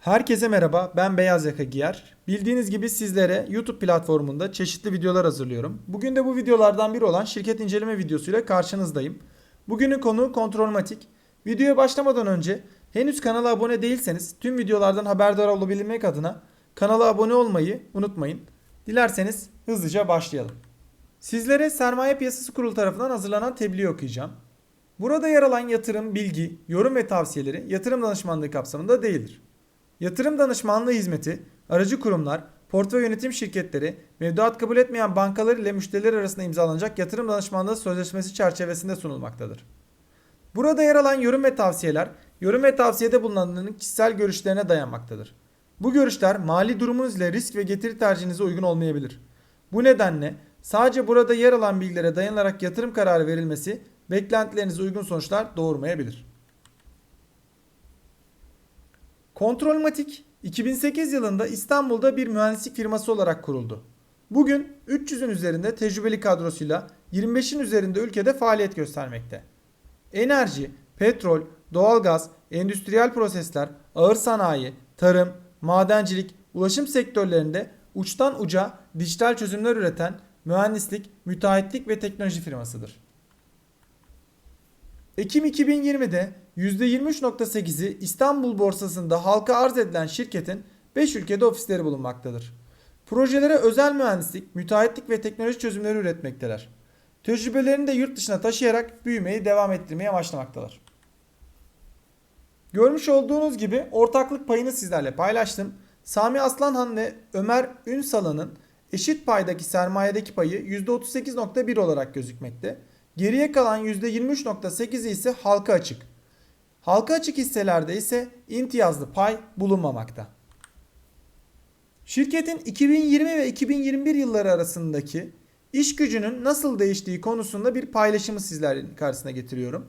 Herkese merhaba, ben Beyaz Yaka Giyer. Bildiğiniz gibi sizlere YouTube platformunda çeşitli videolar hazırlıyorum. Bugün de bu videolardan biri olan şirket inceleme videosuyla karşınızdayım. Bugünün konu Kontrolmatik. Videoya başlamadan önce henüz kanala abone değilseniz tüm videolardan haberdar olabilmek adına kanala abone olmayı unutmayın. Dilerseniz hızlıca başlayalım. Sizlere Sermaye Piyasası Kurulu tarafından hazırlanan tebliği okuyacağım. Burada yer alan yatırım, bilgi, yorum ve tavsiyeleri yatırım danışmanlığı kapsamında değildir. Yatırım danışmanlığı hizmeti, aracı kurumlar, portföy yönetim şirketleri, mevduat kabul etmeyen bankalar ile müşteriler arasında imzalanacak yatırım danışmanlığı sözleşmesi çerçevesinde sunulmaktadır. Burada yer alan yorum ve tavsiyeler, yorum ve tavsiyede bulunanların kişisel görüşlerine dayanmaktadır. Bu görüşler mali durumunuz ile risk ve getiri tercihinize uygun olmayabilir. Bu nedenle sadece burada yer alan bilgilere dayanarak yatırım kararı verilmesi beklentilerinize uygun sonuçlar doğurmayabilir. Kontrolmatik 2008 yılında İstanbul'da bir mühendislik firması olarak kuruldu. Bugün 300'ün üzerinde tecrübeli kadrosuyla 25'in üzerinde ülkede faaliyet göstermekte. Enerji, petrol, doğalgaz, endüstriyel prosesler, ağır sanayi, tarım, madencilik, ulaşım sektörlerinde uçtan uca dijital çözümler üreten mühendislik, müteahhitlik ve teknoloji firmasıdır. Ekim 2020'de %23.8'i İstanbul borsasında halka arz edilen şirketin 5 ülkede ofisleri bulunmaktadır. Projelere özel mühendislik, müteahhitlik ve teknoloji çözümleri üretmekteler. Tecrübelerini de yurt dışına taşıyarak büyümeyi devam ettirmeye başlamaktalar. Görmüş olduğunuz gibi ortaklık payını sizlerle paylaştım. Sami Aslanhan ve Ömer Ünsal'ın eşit paydaki sermayedeki payı %38.1 olarak gözükmekte. Geriye kalan %23.8'i ise halka açık. Halka açık hisselerde ise imtiyazlı pay bulunmamakta. Şirketin 2020 ve 2021 yılları arasındaki iş gücünün nasıl değiştiği konusunda bir paylaşımı sizlerin karşısına getiriyorum.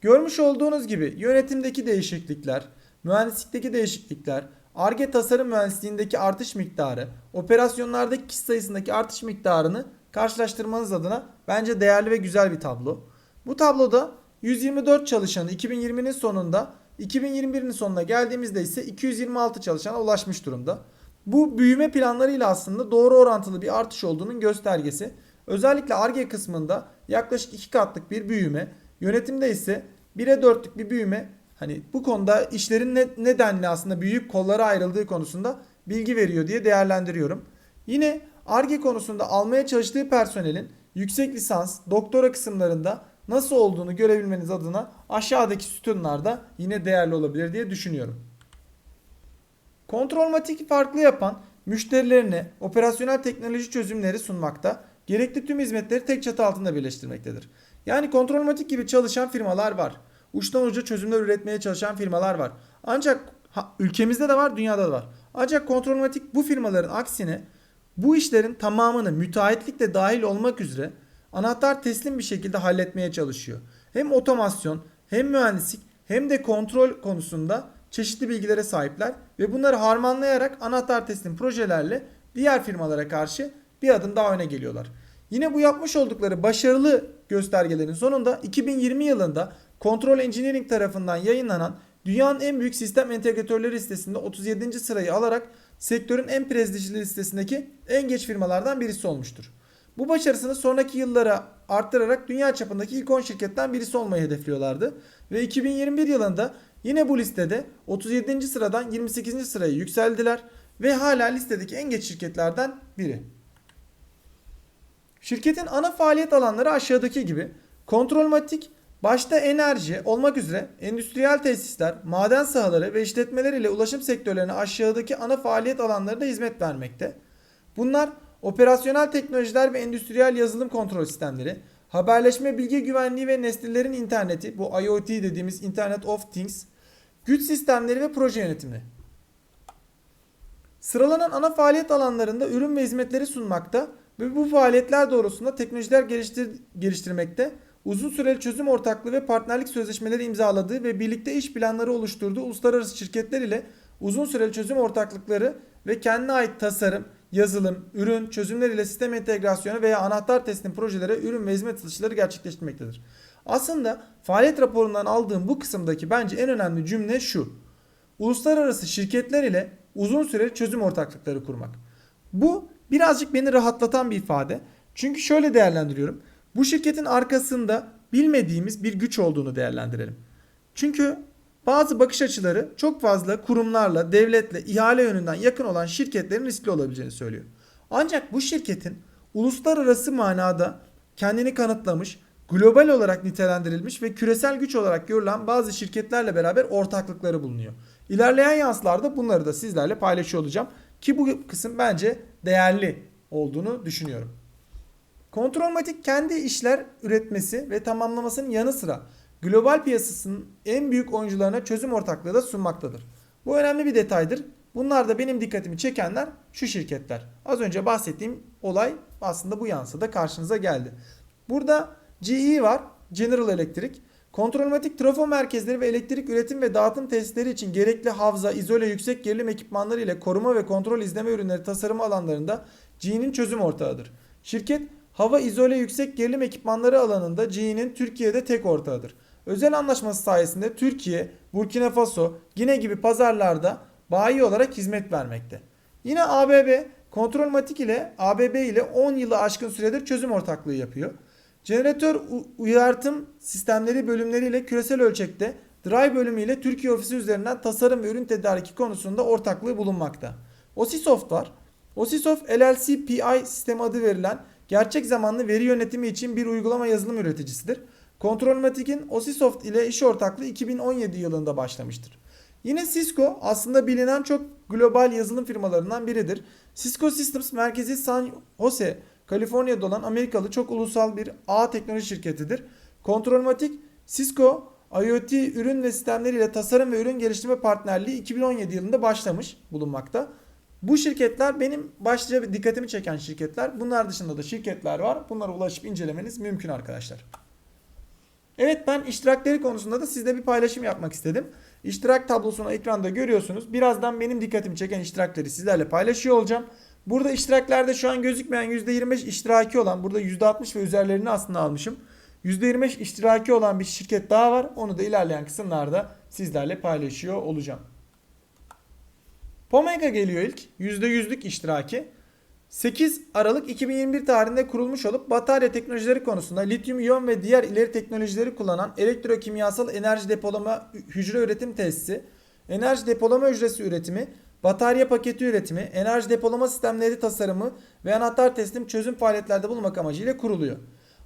Görmüş olduğunuz gibi yönetimdeki değişiklikler, mühendislikteki değişiklikler, ARGE tasarım mühendisliğindeki artış miktarı, operasyonlardaki kişi sayısındaki artış miktarını karşılaştırmanız adına bence değerli ve güzel bir tablo. Bu tabloda 124 çalışanı 2020'nin sonunda 2021'in sonuna geldiğimizde ise 226 çalışana ulaşmış durumda. Bu büyüme planlarıyla aslında doğru orantılı bir artış olduğunun göstergesi. Özellikle ARGE kısmında yaklaşık 2 katlık bir büyüme, yönetimde ise 1'e 4'lük bir büyüme. Hani bu konuda işlerin ne, nedenli aslında büyük kollara ayrıldığı konusunda bilgi veriyor diye değerlendiriyorum. Yine ARGE konusunda almaya çalıştığı personelin yüksek lisans, doktora kısımlarında nasıl olduğunu görebilmeniz adına aşağıdaki sütunlarda yine değerli olabilir diye düşünüyorum. Kontrolmatik farklı yapan müşterilerine operasyonel teknoloji çözümleri sunmakta, gerekli tüm hizmetleri tek çatı altında birleştirmektedir. Yani kontrolmatik gibi çalışan firmalar var. Uçtan uca çözümler üretmeye çalışan firmalar var. Ancak ha, ülkemizde de var, dünyada da var. Ancak kontrolmatik bu firmaların aksine bu işlerin tamamını müteahhitlik de dahil olmak üzere anahtar teslim bir şekilde halletmeye çalışıyor. Hem otomasyon hem mühendislik hem de kontrol konusunda çeşitli bilgilere sahipler ve bunları harmanlayarak anahtar teslim projelerle diğer firmalara karşı bir adım daha öne geliyorlar. Yine bu yapmış oldukları başarılı göstergelerin sonunda 2020 yılında Control Engineering tarafından yayınlanan dünyanın en büyük sistem entegratörleri listesinde 37. sırayı alarak sektörün en prestijli listesindeki en geç firmalardan birisi olmuştur. Bu başarısını sonraki yıllara arttırarak dünya çapındaki ilk 10 şirketten birisi olmayı hedefliyorlardı. Ve 2021 yılında yine bu listede 37. sıradan 28. sıraya yükseldiler ve hala listedeki en geç şirketlerden biri. Şirketin ana faaliyet alanları aşağıdaki gibi. Kontrolmatik başta enerji olmak üzere endüstriyel tesisler, maden sahaları ve işletmeler ile ulaşım sektörlerine aşağıdaki ana faaliyet alanları da hizmet vermekte. Bunlar operasyonel teknolojiler ve endüstriyel yazılım kontrol sistemleri, haberleşme bilgi güvenliği ve nesnelerin interneti, bu IoT dediğimiz Internet of Things, güç sistemleri ve proje yönetimi. Sıralanan ana faaliyet alanlarında ürün ve hizmetleri sunmakta ve bu faaliyetler doğrusunda teknolojiler geliştir geliştirmekte, uzun süreli çözüm ortaklığı ve partnerlik sözleşmeleri imzaladığı ve birlikte iş planları oluşturduğu uluslararası şirketler ile uzun süreli çözüm ortaklıkları ve kendine ait tasarım, yazılım, ürün, çözümler ile sistem entegrasyonu veya anahtar teslim projelere ürün ve hizmet satışları gerçekleştirmektedir. Aslında faaliyet raporundan aldığım bu kısımdaki bence en önemli cümle şu. uluslararası şirketler ile uzun süreli çözüm ortaklıkları kurmak. Bu birazcık beni rahatlatan bir ifade. Çünkü şöyle değerlendiriyorum. Bu şirketin arkasında bilmediğimiz bir güç olduğunu değerlendirelim. Çünkü bazı bakış açıları çok fazla kurumlarla, devletle, ihale yönünden yakın olan şirketlerin riskli olabileceğini söylüyor. Ancak bu şirketin uluslararası manada kendini kanıtlamış, global olarak nitelendirilmiş ve küresel güç olarak görülen bazı şirketlerle beraber ortaklıkları bulunuyor. İlerleyen yansılarda bunları da sizlerle paylaşıyor olacağım ki bu kısım bence değerli olduğunu düşünüyorum. Kontrolmatik kendi işler üretmesi ve tamamlamasının yanı sıra global piyasasının en büyük oyuncularına çözüm ortaklığı da sunmaktadır. Bu önemli bir detaydır. Bunlar da benim dikkatimi çekenler şu şirketler. Az önce bahsettiğim olay aslında bu yansıda karşınıza geldi. Burada GE var, General Electric. Kontrolmatik trafo merkezleri ve elektrik üretim ve dağıtım tesisleri için gerekli havza, izole, yüksek gerilim ekipmanları ile koruma ve kontrol izleme ürünleri tasarımı alanlarında GE'nin çözüm ortağıdır. Şirket hava izole yüksek gerilim ekipmanları alanında GE'nin Türkiye'de tek ortağıdır. Özel anlaşması sayesinde Türkiye, Burkina Faso, Gine gibi pazarlarda bayi olarak hizmet vermekte. Yine ABB Kontrolmatik ile ABB ile 10 yılı aşkın süredir çözüm ortaklığı yapıyor. Jeneratör uyartım sistemleri bölümleriyle küresel ölçekte Drive bölümü ile Türkiye ofisi üzerinden tasarım ve ürün tedariki konusunda ortaklığı bulunmakta. Osisoft var. Osisoft LLC PI sistemi adı verilen gerçek zamanlı veri yönetimi için bir uygulama yazılım üreticisidir. Kontrolmatik'in Osisoft ile iş ortaklığı 2017 yılında başlamıştır. Yine Cisco aslında bilinen çok global yazılım firmalarından biridir. Cisco Systems merkezi San Jose, Kaliforniya'da olan Amerikalı çok ulusal bir ağ teknoloji şirketidir. Kontrolmatik, Cisco IoT ürün ve sistemleriyle tasarım ve ürün geliştirme partnerliği 2017 yılında başlamış bulunmakta. Bu şirketler benim başlıca dikkatimi çeken şirketler. Bunlar dışında da şirketler var. Bunlara ulaşıp incelemeniz mümkün arkadaşlar. Evet ben iştirakleri konusunda da sizle bir paylaşım yapmak istedim. İştirak tablosunu ekranda görüyorsunuz. Birazdan benim dikkatimi çeken iştirakleri sizlerle paylaşıyor olacağım. Burada iştiraklerde şu an gözükmeyen %25 iştiraki olan burada %60 ve üzerlerini aslında almışım. %25 iştiraki olan bir şirket daha var. Onu da ilerleyen kısımlarda sizlerle paylaşıyor olacağım. Pomega geliyor ilk. %100'lük iştiraki. 8 Aralık 2021 tarihinde kurulmuş olup batarya teknolojileri konusunda lityum iyon ve diğer ileri teknolojileri kullanan elektrokimyasal enerji depolama hücre üretim tesisi, enerji depolama hücresi üretimi, batarya paketi üretimi, enerji depolama sistemleri tasarımı ve anahtar teslim çözüm faaliyetlerde bulunmak amacıyla kuruluyor.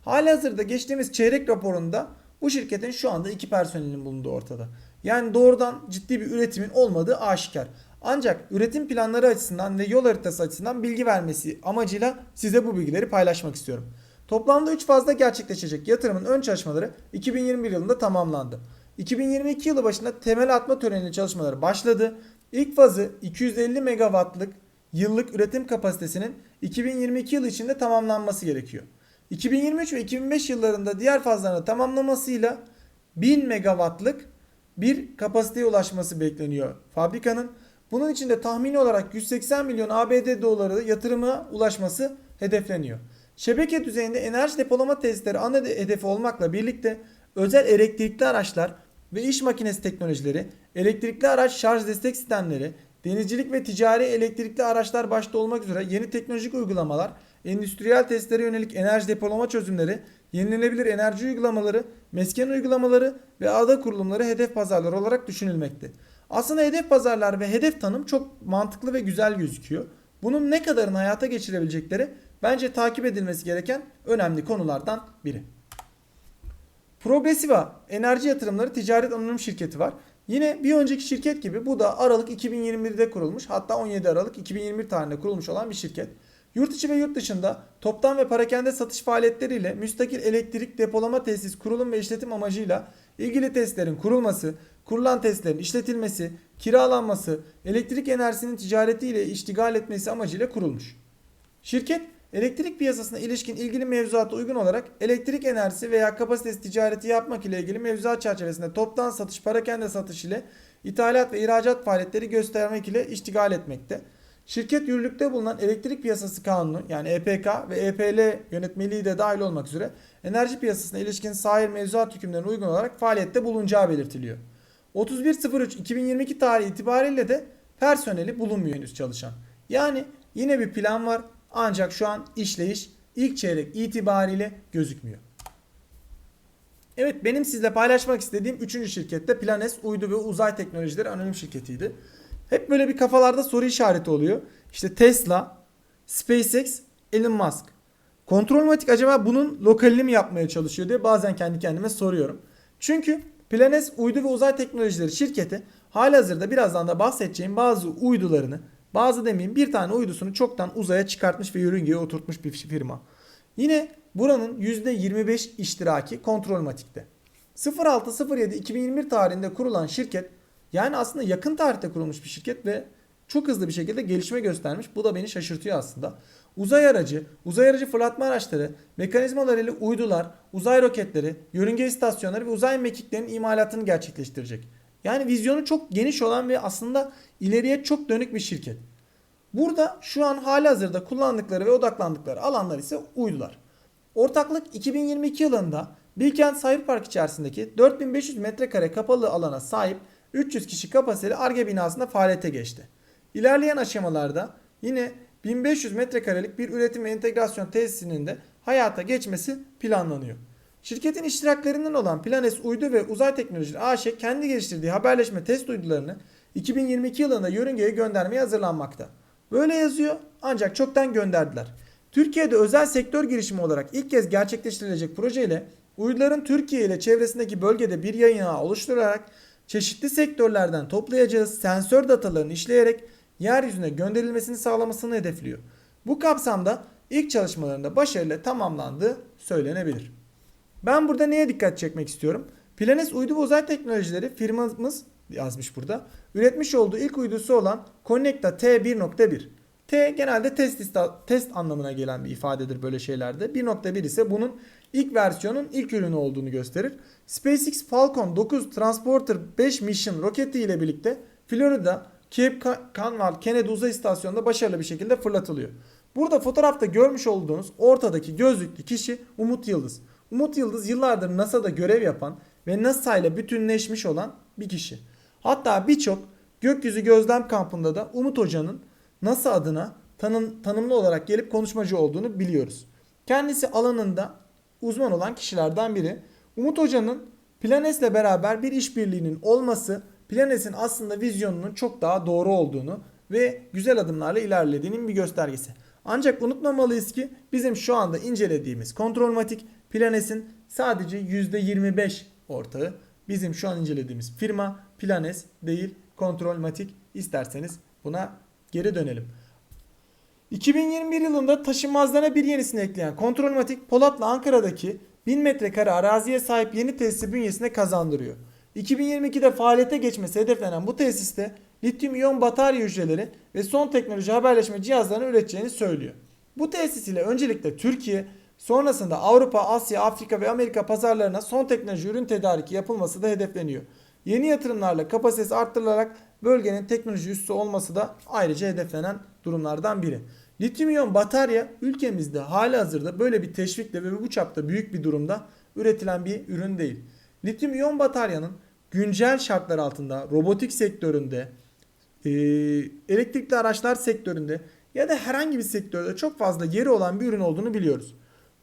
Halihazırda geçtiğimiz çeyrek raporunda bu şirketin şu anda iki personelinin bulunduğu ortada. Yani doğrudan ciddi bir üretimin olmadığı aşikar. Ancak üretim planları açısından ve yol haritası açısından bilgi vermesi amacıyla size bu bilgileri paylaşmak istiyorum. Toplamda 3 fazla gerçekleşecek yatırımın ön çalışmaları 2021 yılında tamamlandı. 2022 yılı başında temel atma töreni çalışmaları başladı. İlk fazı 250 megawattlık yıllık üretim kapasitesinin 2022 yılı içinde tamamlanması gerekiyor. 2023 ve 2025 yıllarında diğer fazlarını tamamlamasıyla 1000 megawattlık bir kapasiteye ulaşması bekleniyor fabrikanın. Bunun için de tahmini olarak 180 milyon ABD doları yatırıma ulaşması hedefleniyor. Şebeke düzeyinde enerji depolama tesisleri ana hedefi olmakla birlikte özel elektrikli araçlar ve iş makinesi teknolojileri, elektrikli araç şarj destek sistemleri, denizcilik ve ticari elektrikli araçlar başta olmak üzere yeni teknolojik uygulamalar, endüstriyel testlere yönelik enerji depolama çözümleri, yenilenebilir enerji uygulamaları, mesken uygulamaları ve ada kurulumları hedef pazarlar olarak düşünülmekte. Aslında hedef pazarlar ve hedef tanım çok mantıklı ve güzel gözüküyor. Bunun ne kadarını hayata geçirebilecekleri bence takip edilmesi gereken önemli konulardan biri. Progressiva Enerji Yatırımları Ticaret Anonim Şirketi var. Yine bir önceki şirket gibi bu da Aralık 2021'de kurulmuş hatta 17 Aralık 2021 tarihinde kurulmuş olan bir şirket. Yurt içi ve yurt dışında toptan ve parakende satış faaliyetleriyle müstakil elektrik depolama tesis kurulum ve işletim amacıyla ilgili testlerin kurulması, kurulan testlerin işletilmesi, kiralanması, elektrik enerjisinin ticaretiyle iştigal etmesi amacıyla kurulmuş. Şirket elektrik piyasasına ilişkin ilgili mevzuata uygun olarak elektrik enerjisi veya kapasitesi ticareti yapmak ile ilgili mevzuat çerçevesinde toptan satış, parakende satış ile ithalat ve ihracat faaliyetleri göstermek ile iştigal etmekte. Şirket yürürlükte bulunan elektrik piyasası kanunu yani EPK ve EPL yönetmeliği de dahil olmak üzere enerji piyasasına ilişkin sahil mevzuat hükümlerine uygun olarak faaliyette bulunacağı belirtiliyor. 31.03.2022 tarihi itibariyle de personeli bulunmuyor henüz çalışan. Yani yine bir plan var ancak şu an işleyiş ilk çeyrek itibariyle gözükmüyor. Evet benim sizle paylaşmak istediğim 3. şirkette Planes Uydu ve Uzay Teknolojileri Anonim Şirketi'ydi. Hep böyle bir kafalarda soru işareti oluyor. İşte Tesla, SpaceX, Elon Musk. Kontrolmatik acaba bunun lokalini mi yapmaya çalışıyor diye bazen kendi kendime soruyorum. Çünkü Planes Uydu ve Uzay Teknolojileri şirketi halihazırda birazdan da bahsedeceğim bazı uydularını, bazı demeyeyim bir tane uydusunu çoktan uzaya çıkartmış ve yörüngeye oturtmuş bir firma. Yine buranın %25 iştiraki Kontrolmatik'te. 06.07.2021 tarihinde kurulan şirket yani aslında yakın tarihte kurulmuş bir şirket ve çok hızlı bir şekilde gelişme göstermiş. Bu da beni şaşırtıyor aslında. Uzay aracı, uzay aracı fırlatma araçları, mekanizmalarıyla uydular, uzay roketleri, yörünge istasyonları ve uzay mekiklerinin imalatını gerçekleştirecek. Yani vizyonu çok geniş olan ve aslında ileriye çok dönük bir şirket. Burada şu an hali hazırda kullandıkları ve odaklandıkları alanlar ise uydular. Ortaklık 2022 yılında Bilkent Cyberpark içerisindeki 4500 metrekare kapalı alana sahip 300 kişi kapasiteli ARGE binasında faaliyete geçti. İlerleyen aşamalarda yine 1500 metrekarelik bir üretim ve entegrasyon tesisinin de hayata geçmesi planlanıyor. Şirketin iştiraklerinden olan Planes Uydu ve Uzay Teknolojileri AŞ kendi geliştirdiği haberleşme test uydularını 2022 yılında yörüngeye göndermeye hazırlanmakta. Böyle yazıyor ancak çoktan gönderdiler. Türkiye'de özel sektör girişimi olarak ilk kez gerçekleştirilecek projeyle uyduların Türkiye ile çevresindeki bölgede bir yayın ağı oluşturarak çeşitli sektörlerden toplayacağı sensör datalarını işleyerek yeryüzüne gönderilmesini sağlamasını hedefliyor. Bu kapsamda ilk çalışmalarında başarıyla tamamlandığı söylenebilir. Ben burada neye dikkat çekmek istiyorum? Planes Uydu ve Uzay Teknolojileri firmamız yazmış burada. Üretmiş olduğu ilk uydusu olan Connecta T1.1. T genelde test, test anlamına gelen bir ifadedir böyle şeylerde. 1.1 ise bunun ilk versiyonun ilk ürünü olduğunu gösterir. SpaceX Falcon 9 Transporter 5 Mission roketi ile birlikte Florida Cape Canaveral Kennedy Uzay İstasyonu'nda başarılı bir şekilde fırlatılıyor. Burada fotoğrafta görmüş olduğunuz ortadaki gözlüklü kişi Umut Yıldız. Umut Yıldız yıllardır NASA'da görev yapan ve NASA ile bütünleşmiş olan bir kişi. Hatta birçok gökyüzü gözlem kampında da Umut Hoca'nın NASA adına tanım, tanımlı olarak gelip konuşmacı olduğunu biliyoruz. Kendisi alanında uzman olan kişilerden biri. Umut Hoca'nın Planes'le beraber bir işbirliğinin olması Planes'in aslında vizyonunun çok daha doğru olduğunu ve güzel adımlarla ilerlediğinin bir göstergesi. Ancak unutmamalıyız ki bizim şu anda incelediğimiz Kontrolmatik Planes'in sadece %25 ortağı. Bizim şu an incelediğimiz firma Planes değil Kontrolmatik. İsterseniz buna geri dönelim. 2021 yılında taşınmazlarına bir yenisini ekleyen Kontrolmatik Polat'la Ankara'daki 1000 metrekare araziye sahip yeni tesisi bünyesine kazandırıyor. 2022'de faaliyete geçmesi hedeflenen bu tesiste lityum iyon batarya hücreleri ve son teknoloji haberleşme cihazlarını üreteceğini söylüyor. Bu tesis ile öncelikle Türkiye, sonrasında Avrupa, Asya, Afrika ve Amerika pazarlarına son teknoloji ürün tedariki yapılması da hedefleniyor. Yeni yatırımlarla kapasitesi arttırılarak bölgenin teknoloji üssü olması da ayrıca hedeflenen durumlardan biri. Lityum iyon batarya ülkemizde hali hazırda böyle bir teşvikle ve bu çapta büyük bir durumda üretilen bir ürün değil. Lityum iyon bataryanın güncel şartlar altında robotik sektöründe, e, elektrikli araçlar sektöründe ya da herhangi bir sektörde çok fazla yeri olan bir ürün olduğunu biliyoruz.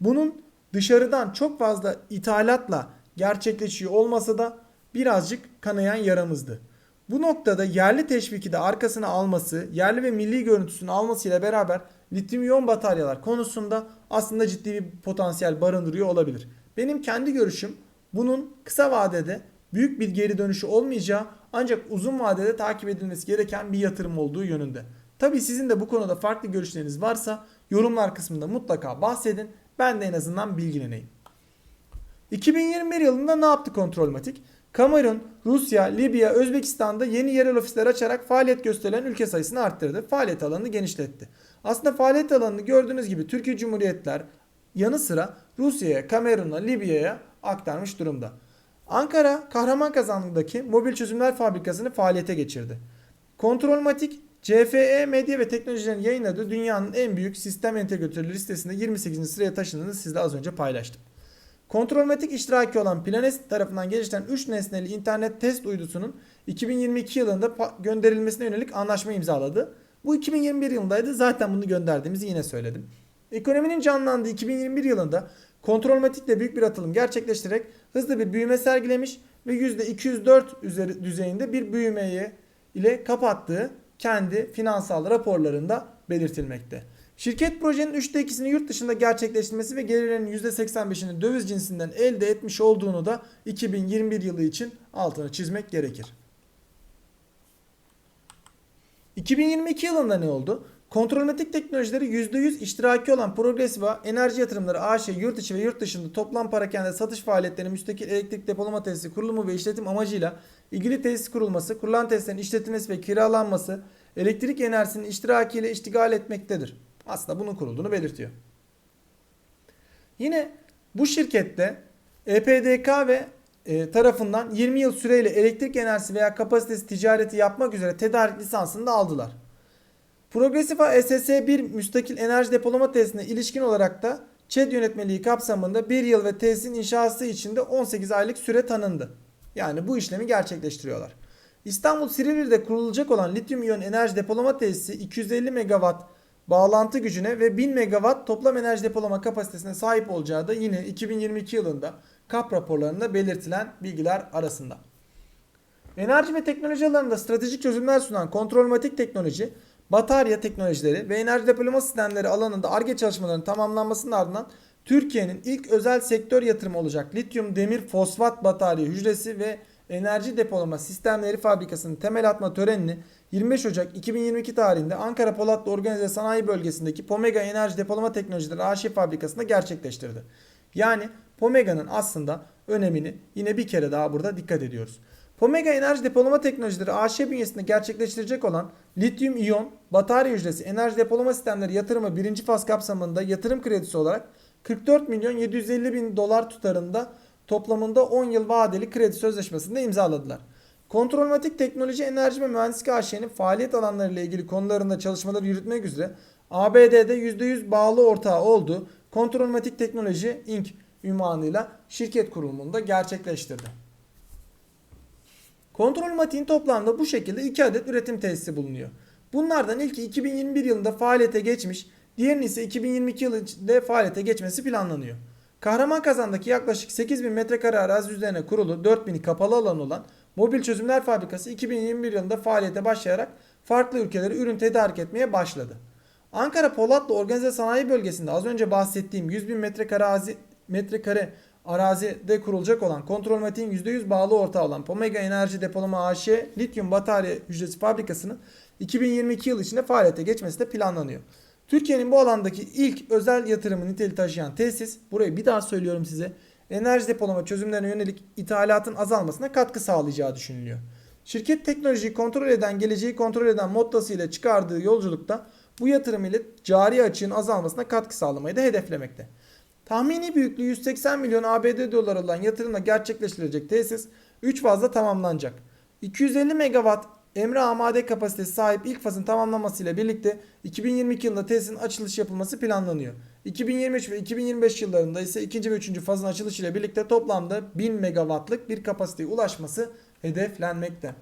Bunun dışarıdan çok fazla ithalatla gerçekleşiyor olmasa da birazcık kanayan yaramızdı. Bu noktada yerli teşviki de arkasına alması, yerli ve milli görüntüsünü almasıyla beraber lityum iyon bataryalar konusunda aslında ciddi bir potansiyel barındırıyor olabilir. Benim kendi görüşüm bunun kısa vadede büyük bir geri dönüşü olmayacağı ancak uzun vadede takip edilmesi gereken bir yatırım olduğu yönünde. Tabi sizin de bu konuda farklı görüşleriniz varsa yorumlar kısmında mutlaka bahsedin. Ben de en azından bilgileneyim. 2021 yılında ne yaptı Kontrolmatik? Kamerun, Rusya, Libya, Özbekistan'da yeni yerel ofisler açarak faaliyet gösteren ülke sayısını arttırdı. Faaliyet alanını genişletti. Aslında faaliyet alanını gördüğünüz gibi Türkiye Cumhuriyetler yanı sıra Rusya'ya, Kamerun'a, Libya'ya aktarmış durumda. Ankara Kahraman mobil çözümler fabrikasını faaliyete geçirdi. Kontrolmatik CFE Medya ve Teknolojilerin yayınladığı dünyanın en büyük sistem entegratörü listesinde 28. sıraya taşındığını sizle az önce paylaştım. Kontrolmatik iştiraki olan Planes tarafından geliştirilen 3 nesneli internet test uydusunun 2022 yılında gönderilmesine yönelik anlaşma imzaladı. Bu 2021 yılındaydı. Zaten bunu gönderdiğimizi yine söyledim. Ekonominin canlandığı 2021 yılında kontrolmatikle büyük bir atılım gerçekleştirerek hızlı bir büyüme sergilemiş ve %204 üzeri düzeyinde bir büyümeyi ile kapattığı kendi finansal raporlarında belirtilmekte. Şirket projenin 3'te 2'sini yurt dışında gerçekleştirmesi ve gelirlerinin %85'ini döviz cinsinden elde etmiş olduğunu da 2021 yılı için altını çizmek gerekir. 2022 yılında ne oldu? Kontrolmatik teknolojileri %100 iştiraki olan Progressiva Enerji Yatırımları AŞ yurt içi ve yurt dışında toplam parakende satış faaliyetlerinin müstakil elektrik depolama tesisi kurulumu ve işletim amacıyla ilgili tesis kurulması, kurulan tesislerin işletilmesi ve kiralanması elektrik enerjisinin iştiraki ile iştigal etmektedir. Aslında bunun kurulduğunu belirtiyor. Yine bu şirkette EPDK ve e, tarafından 20 yıl süreyle elektrik enerjisi veya kapasitesi ticareti yapmak üzere tedarik lisansını da aldılar. Progressiva SS1 müstakil enerji depolama tesisine ilişkin olarak da ÇED yönetmeliği kapsamında 1 yıl ve tesisin inşası için de 18 aylık süre tanındı. Yani bu işlemi gerçekleştiriyorlar. İstanbul Silivri'de kurulacak olan lityum iyon enerji depolama tesisi 250 megawatt bağlantı gücüne ve 1000 megawatt toplam enerji depolama kapasitesine sahip olacağı da yine 2022 yılında KAP raporlarında belirtilen bilgiler arasında. Enerji ve teknoloji alanında stratejik çözümler sunan Kontrolmatik Teknoloji, batarya teknolojileri ve enerji depolama sistemleri alanında ARGE çalışmalarının tamamlanmasının ardından Türkiye'nin ilk özel sektör yatırımı olacak lityum demir fosfat batarya hücresi ve enerji depolama sistemleri fabrikasının temel atma törenini 25 Ocak 2022 tarihinde Ankara Polatlı Organize Sanayi Bölgesi'ndeki Pomega Enerji Depolama Teknolojileri AŞ fabrikasında gerçekleştirdi. Yani Pomega'nın aslında önemini yine bir kere daha burada dikkat ediyoruz. Pomega Enerji Depolama Teknolojileri AŞ bünyesinde gerçekleştirecek olan lityum iyon batarya hücresi enerji depolama sistemleri yatırımı birinci faz kapsamında yatırım kredisi olarak 44 milyon 750 bin dolar tutarında toplamında 10 yıl vadeli kredi sözleşmesinde imzaladılar. Kontrolmatik Teknoloji Enerji ve Mühendislik AŞ'nin faaliyet alanlarıyla ilgili konularında çalışmaları yürütmek üzere ABD'de %100 bağlı ortağı olduğu Kontrolmatik Teknoloji Inc. ünvanıyla şirket kurulumunda gerçekleştirdi. Kontrolmatik'in toplamda bu şekilde 2 adet üretim tesisi bulunuyor. Bunlardan ilki 2021 yılında faaliyete geçmiş, diğerinin ise 2022 yılında faaliyete geçmesi planlanıyor. Kahraman yaklaşık 8000 metrekare arazi üzerine kurulu 4000'i kapalı alan olan Mobil Çözümler Fabrikası 2021 yılında faaliyete başlayarak farklı ülkelere ürün tedarik etmeye başladı. Ankara Polatlı Organize Sanayi Bölgesi'nde az önce bahsettiğim 100 bin metrekare metrekare arazide kurulacak olan Kontrolmatik'in %100 bağlı ortağı olan Pomega Enerji Depolama AŞ lityum batarya hücresi fabrikasının 2022 yıl içinde faaliyete geçmesi de planlanıyor. Türkiye'nin bu alandaki ilk özel yatırımı niteliği taşıyan tesis, burayı bir daha söylüyorum size, enerji depolama çözümlerine yönelik ithalatın azalmasına katkı sağlayacağı düşünülüyor. Şirket teknolojiyi kontrol eden, geleceği kontrol eden mottosu ile çıkardığı yolculukta bu yatırım ile cari açığın azalmasına katkı sağlamayı da hedeflemekte. Tahmini büyüklüğü 180 milyon ABD doları olan yatırımla gerçekleştirilecek tesis 3 fazla tamamlanacak. 250 megawatt emre amade kapasitesi sahip ilk fazın tamamlanmasıyla birlikte 2022 yılında tesisin açılış yapılması planlanıyor. 2023 ve 2025 yıllarında ise ikinci ve üçüncü fazın açılışıyla birlikte toplamda 1000 megawattlık bir kapasiteye ulaşması hedeflenmekte.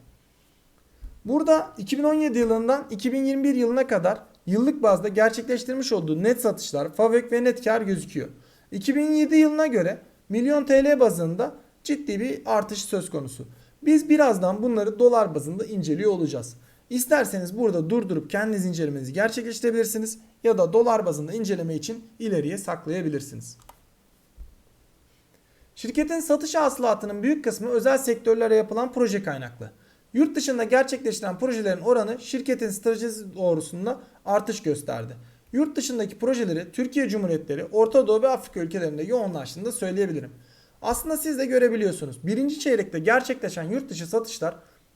Burada 2017 yılından 2021 yılına kadar yıllık bazda gerçekleştirmiş olduğu net satışlar, FAVÖK ve net kar gözüküyor. 2007 yılına göre milyon TL bazında ciddi bir artış söz konusu. Biz birazdan bunları dolar bazında inceliyor olacağız. İsterseniz burada durdurup kendiniz incelemenizi gerçekleştirebilirsiniz ya da dolar bazında inceleme için ileriye saklayabilirsiniz. Şirketin satış hasılatının büyük kısmı özel sektörlere yapılan proje kaynaklı. Yurt dışında gerçekleştirilen projelerin oranı şirketin stratejisi doğrusunda artış gösterdi. Yurt dışındaki projeleri Türkiye Cumhuriyetleri, Orta Doğu ve Afrika ülkelerinde yoğunlaştığını da söyleyebilirim. Aslında siz de görebiliyorsunuz. Birinci çeyrekte gerçekleşen yurt dışı satışlar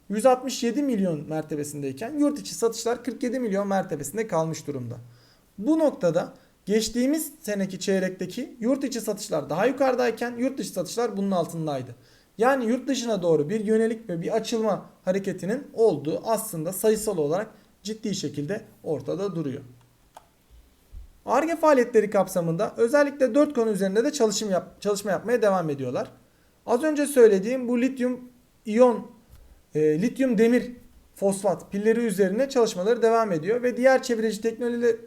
167 milyon mertebesindeyken yurt içi satışlar 47 milyon mertebesinde kalmış durumda. Bu noktada geçtiğimiz seneki çeyrekteki yurt içi satışlar daha yukarıdayken yurt dışı satışlar bunun altındaydı. Yani yurt dışına doğru bir yönelik ve bir açılma hareketinin olduğu aslında sayısal olarak ciddi şekilde ortada duruyor. ARGE faaliyetleri kapsamında özellikle 4 konu üzerinde de çalışım yap, çalışma yapmaya devam ediyorlar. Az önce söylediğim bu lityum iyon, e, lityum demir fosfat pilleri üzerine çalışmaları devam ediyor ve diğer çevreci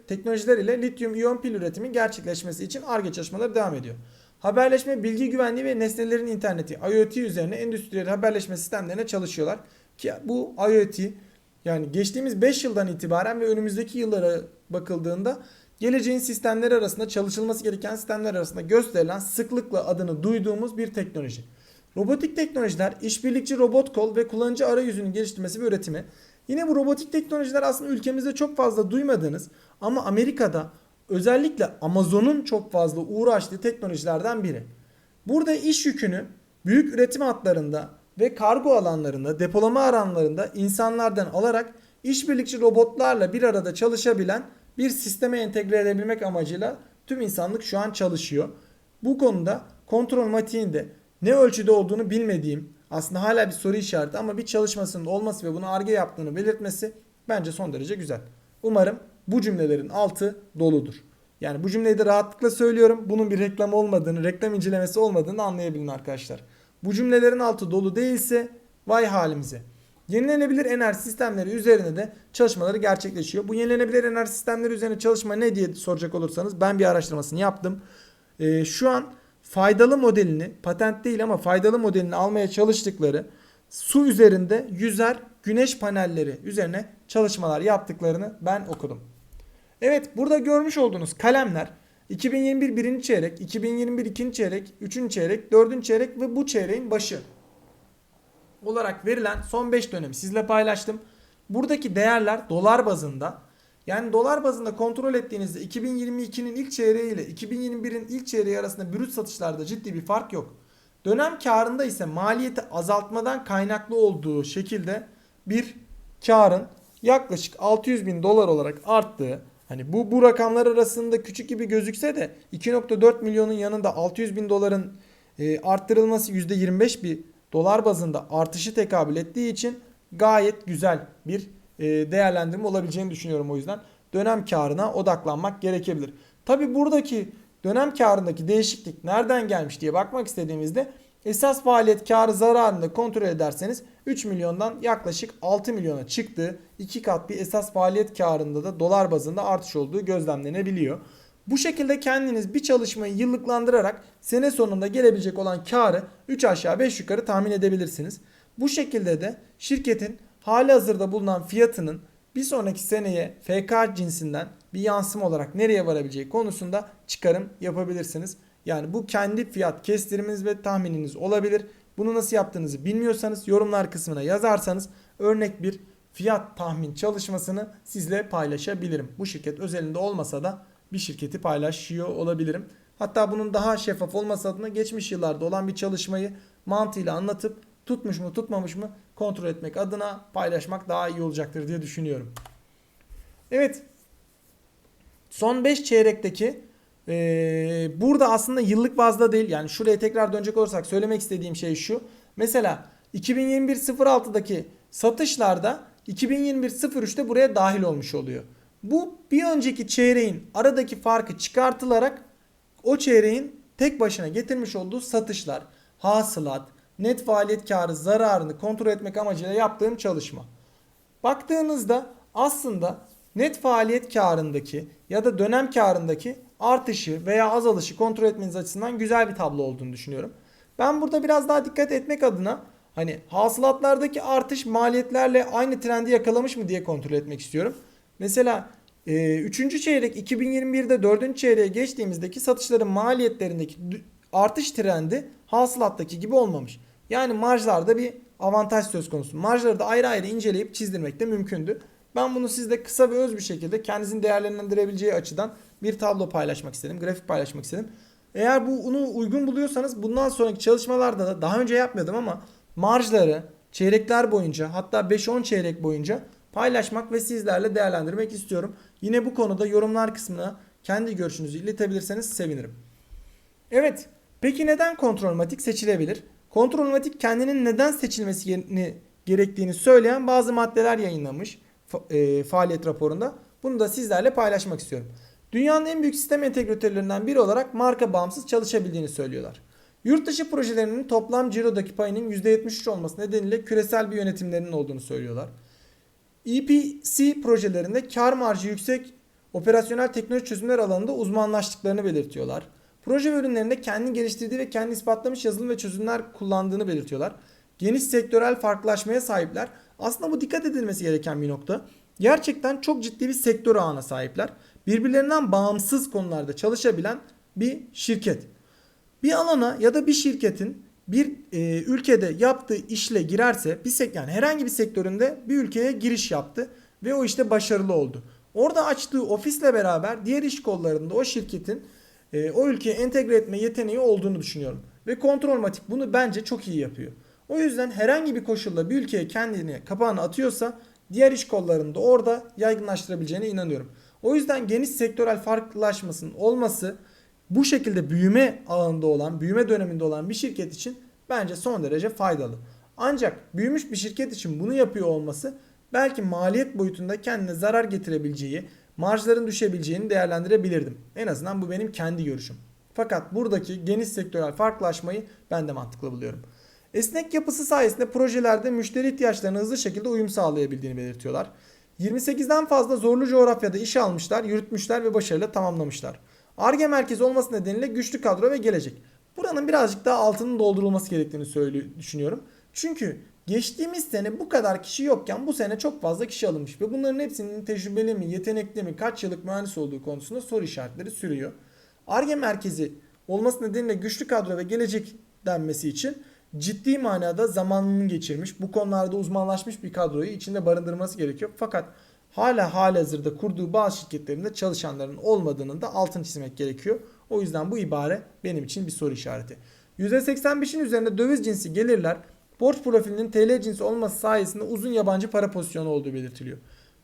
teknolojiler, ile lityum iyon pil üretimi gerçekleşmesi için ARGE çalışmaları devam ediyor. Haberleşme, bilgi güvenliği ve nesnelerin interneti IoT üzerine endüstriyel haberleşme sistemlerine çalışıyorlar. Ki bu IoT yani geçtiğimiz 5 yıldan itibaren ve önümüzdeki yıllara bakıldığında geleceğin sistemleri arasında çalışılması gereken sistemler arasında gösterilen sıklıkla adını duyduğumuz bir teknoloji. Robotik teknolojiler, işbirlikçi robot kol ve kullanıcı arayüzünün geliştirmesi ve üretimi. Yine bu robotik teknolojiler aslında ülkemizde çok fazla duymadığınız ama Amerika'da özellikle Amazon'un çok fazla uğraştığı teknolojilerden biri. Burada iş yükünü büyük üretim hatlarında ve kargo alanlarında, depolama alanlarında insanlardan alarak işbirlikçi robotlarla bir arada çalışabilen bir sisteme entegre edebilmek amacıyla tüm insanlık şu an çalışıyor. Bu konuda kontrol matiğin de ne ölçüde olduğunu bilmediğim aslında hala bir soru işareti ama bir çalışmasının olması ve bunu arge yaptığını belirtmesi bence son derece güzel. Umarım bu cümlelerin altı doludur. Yani bu cümleyi de rahatlıkla söylüyorum. Bunun bir reklam olmadığını, reklam incelemesi olmadığını anlayabilin arkadaşlar. Bu cümlelerin altı dolu değilse vay halimize. Yenilenebilir enerji sistemleri üzerine de çalışmaları gerçekleşiyor. Bu yenilenebilir enerji sistemleri üzerine çalışma ne diye soracak olursanız ben bir araştırmasını yaptım. Ee, şu an faydalı modelini, patent değil ama faydalı modelini almaya çalıştıkları su üzerinde yüzer güneş panelleri üzerine çalışmalar yaptıklarını ben okudum. Evet burada görmüş olduğunuz kalemler 2021 birinci çeyrek, 2021 ikinci çeyrek, üçüncü çeyrek, dördüncü çeyrek ve bu çeyreğin başı olarak verilen son 5 dönemi sizle paylaştım. Buradaki değerler dolar bazında. Yani dolar bazında kontrol ettiğinizde 2022'nin ilk çeyreği ile 2021'in ilk çeyreği arasında brüt satışlarda ciddi bir fark yok. Dönem karında ise maliyeti azaltmadan kaynaklı olduğu şekilde bir karın yaklaşık 600 bin dolar olarak arttığı hani bu bu rakamlar arasında küçük gibi gözükse de 2.4 milyonun yanında 600 bin doların e, arttırılması %25 bir dolar bazında artışı tekabül ettiği için gayet güzel bir e, değerlendirme olabileceğini düşünüyorum o yüzden. Dönem karına odaklanmak gerekebilir. Tabi buradaki dönem karındaki değişiklik nereden gelmiş diye bakmak istediğimizde esas faaliyet karı zararını kontrol ederseniz 3 milyondan yaklaşık 6 milyona çıktığı iki kat bir esas faaliyet karında da dolar bazında artış olduğu gözlemlenebiliyor. Bu şekilde kendiniz bir çalışmayı yıllıklandırarak sene sonunda gelebilecek olan karı 3 aşağı 5 yukarı tahmin edebilirsiniz. Bu şekilde de şirketin hali hazırda bulunan fiyatının bir sonraki seneye FK cinsinden bir yansıma olarak nereye varabileceği konusunda çıkarım yapabilirsiniz. Yani bu kendi fiyat kestiriminiz ve tahmininiz olabilir. Bunu nasıl yaptığınızı bilmiyorsanız yorumlar kısmına yazarsanız örnek bir fiyat tahmin çalışmasını sizle paylaşabilirim. Bu şirket özelinde olmasa da bir şirketi paylaşıyor olabilirim. Hatta bunun daha şeffaf olması adına geçmiş yıllarda olan bir çalışmayı mantığıyla anlatıp tutmuş mu tutmamış mı kontrol etmek adına paylaşmak daha iyi olacaktır diye düşünüyorum. Evet. Son 5 çeyrekteki ee, burada aslında yıllık bazda değil yani şuraya tekrar dönecek olursak söylemek istediğim şey şu. Mesela 2021-06'daki satışlarda 2021-03'te buraya dahil olmuş oluyor. Bu bir önceki çeyreğin aradaki farkı çıkartılarak o çeyreğin tek başına getirmiş olduğu satışlar, hasılat, net faaliyet karı zararını kontrol etmek amacıyla yaptığım çalışma. Baktığınızda aslında net faaliyet karındaki ya da dönem karındaki artışı veya azalışı kontrol etmeniz açısından güzel bir tablo olduğunu düşünüyorum. Ben burada biraz daha dikkat etmek adına hani hasılatlardaki artış maliyetlerle aynı trendi yakalamış mı diye kontrol etmek istiyorum. Mesela 3. E, çeyrek 2021'de 4. çeyreğe geçtiğimizdeki satışların maliyetlerindeki artış trendi hasılattaki gibi olmamış. Yani marjlarda bir avantaj söz konusu. Marjları da ayrı ayrı inceleyip çizdirmek de mümkündü. Ben bunu sizle kısa ve öz bir şekilde kendinizin değerlendirebileceği açıdan bir tablo paylaşmak istedim. Grafik paylaşmak istedim. Eğer bunu uygun buluyorsanız bundan sonraki çalışmalarda da daha önce yapmıyordum ama marjları çeyrekler boyunca hatta 5-10 çeyrek boyunca paylaşmak ve sizlerle değerlendirmek istiyorum. Yine bu konuda yorumlar kısmına kendi görüşünüzü iletebilirseniz sevinirim. Evet, peki neden kontrolmatik seçilebilir? Kontrolmatik kendinin neden seçilmesi gerektiğini söyleyen bazı maddeler yayınlamış e, faaliyet raporunda. Bunu da sizlerle paylaşmak istiyorum. Dünyanın en büyük sistem entegratörlerinden biri olarak marka bağımsız çalışabildiğini söylüyorlar. Yurt dışı projelerinin toplam cirodaki payının %73 olması nedeniyle küresel bir yönetimlerinin olduğunu söylüyorlar. EPC projelerinde kar marjı yüksek operasyonel teknoloji çözümler alanında uzmanlaştıklarını belirtiyorlar. Proje ürünlerinde kendi geliştirdiği ve kendi ispatlamış yazılım ve çözümler kullandığını belirtiyorlar. Geniş sektörel farklılaşmaya sahipler. Aslında bu dikkat edilmesi gereken bir nokta. Gerçekten çok ciddi bir sektör ağına sahipler. Birbirlerinden bağımsız konularda çalışabilen bir şirket. Bir alana ya da bir şirketin bir e, ülkede yaptığı işle girerse bir sek yani herhangi bir sektöründe bir ülkeye giriş yaptı ve o işte başarılı oldu. Orada açtığı ofisle beraber diğer iş kollarında o şirketin e, o ülkeye entegre etme yeteneği olduğunu düşünüyorum. Ve Kontrolmatik bunu bence çok iyi yapıyor. O yüzden herhangi bir koşulla bir ülkeye kendini kapağını atıyorsa diğer iş kollarında orada yaygınlaştırabileceğine inanıyorum. O yüzden geniş sektörel farklılaşmasının olması bu şekilde büyüme ağında olan, büyüme döneminde olan bir şirket için bence son derece faydalı. Ancak büyümüş bir şirket için bunu yapıyor olması belki maliyet boyutunda kendine zarar getirebileceği, marjların düşebileceğini değerlendirebilirdim. En azından bu benim kendi görüşüm. Fakat buradaki geniş sektörel farklılaşmayı ben de mantıklı buluyorum. Esnek yapısı sayesinde projelerde müşteri ihtiyaçlarına hızlı şekilde uyum sağlayabildiğini belirtiyorlar. 28'den fazla zorlu coğrafyada iş almışlar, yürütmüşler ve başarıyla tamamlamışlar. ARGE merkezi olması nedeniyle güçlü kadro ve gelecek. Buranın birazcık daha altının doldurulması gerektiğini söylüyor, düşünüyorum. Çünkü geçtiğimiz sene bu kadar kişi yokken bu sene çok fazla kişi alınmış ve bunların hepsinin tecrübeli mi, yetenekli mi, kaç yıllık mühendis olduğu konusunda soru işaretleri sürüyor. ARGE merkezi olması nedeniyle güçlü kadro ve gelecek denmesi için ciddi manada zamanını geçirmiş, bu konularda uzmanlaşmış bir kadroyu içinde barındırması gerekiyor. Fakat hala halihazırda kurduğu bazı şirketlerinde çalışanların olmadığının da altını çizmek gerekiyor. O yüzden bu ibare benim için bir soru işareti. %85'in üzerinde döviz cinsi gelirler borç profilinin TL cinsi olması sayesinde uzun yabancı para pozisyonu olduğu belirtiliyor.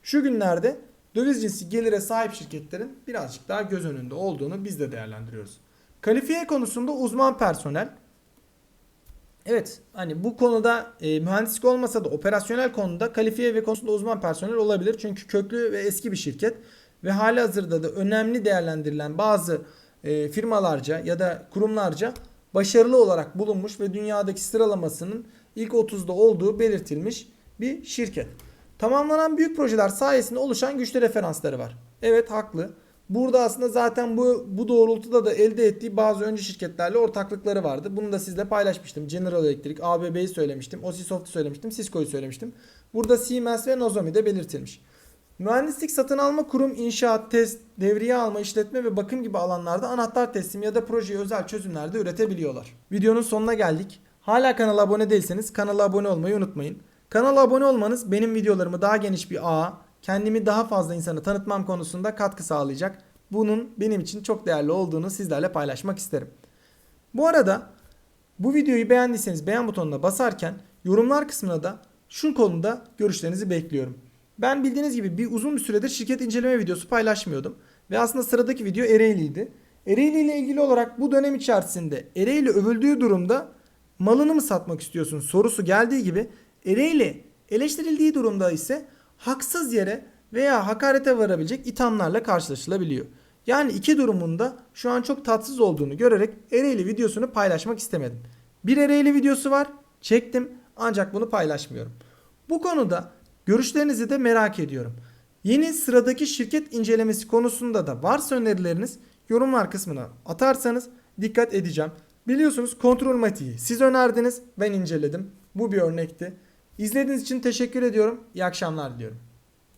Şu günlerde döviz cinsi gelire sahip şirketlerin birazcık daha göz önünde olduğunu biz de değerlendiriyoruz. Kalifiye konusunda uzman personel Evet hani bu konuda e, mühendislik olmasa da operasyonel konuda kalifiye ve konusunda uzman personel olabilir. Çünkü köklü ve eski bir şirket ve hali hazırda da önemli değerlendirilen bazı e, firmalarca ya da kurumlarca başarılı olarak bulunmuş ve dünyadaki sıralamasının ilk 30'da olduğu belirtilmiş bir şirket. Tamamlanan büyük projeler sayesinde oluşan güçlü referansları var. Evet haklı. Burada aslında zaten bu bu doğrultuda da elde ettiği bazı öncü şirketlerle ortaklıkları vardı. Bunu da sizle paylaşmıştım. General Electric, ABB'yi söylemiştim. Osisoft'u söylemiştim. Cisco'yu söylemiştim. Burada Siemens ve Nozomi de belirtilmiş. Mühendislik satın alma, kurum, inşaat, test, devriye alma, işletme ve bakım gibi alanlarda anahtar teslim ya da projeye özel çözümler de üretebiliyorlar. Videonun sonuna geldik. Hala kanala abone değilseniz kanala abone olmayı unutmayın. Kanala abone olmanız benim videolarımı daha geniş bir ağa, kendimi daha fazla insana tanıtmam konusunda katkı sağlayacak. Bunun benim için çok değerli olduğunu sizlerle paylaşmak isterim. Bu arada bu videoyu beğendiyseniz beğen butonuna basarken yorumlar kısmına da şu konuda görüşlerinizi bekliyorum. Ben bildiğiniz gibi bir uzun bir süredir şirket inceleme videosu paylaşmıyordum. Ve aslında sıradaki video Ereğli'ydi. Ereğli ile ilgili olarak bu dönem içerisinde Ereğli övüldüğü durumda malını mı satmak istiyorsun sorusu geldiği gibi Ereğli eleştirildiği durumda ise haksız yere veya hakarete varabilecek ithamlarla karşılaşılabiliyor. Yani iki durumunda şu an çok tatsız olduğunu görerek Ereğli videosunu paylaşmak istemedim. Bir Ereğli videosu var, çektim ancak bunu paylaşmıyorum. Bu konuda görüşlerinizi de merak ediyorum. Yeni sıradaki şirket incelemesi konusunda da varsa önerileriniz yorumlar kısmına atarsanız dikkat edeceğim. Biliyorsunuz kontrol matiği siz önerdiniz ben inceledim. Bu bir örnekti. İzlediğiniz için teşekkür ediyorum. İyi akşamlar diliyorum.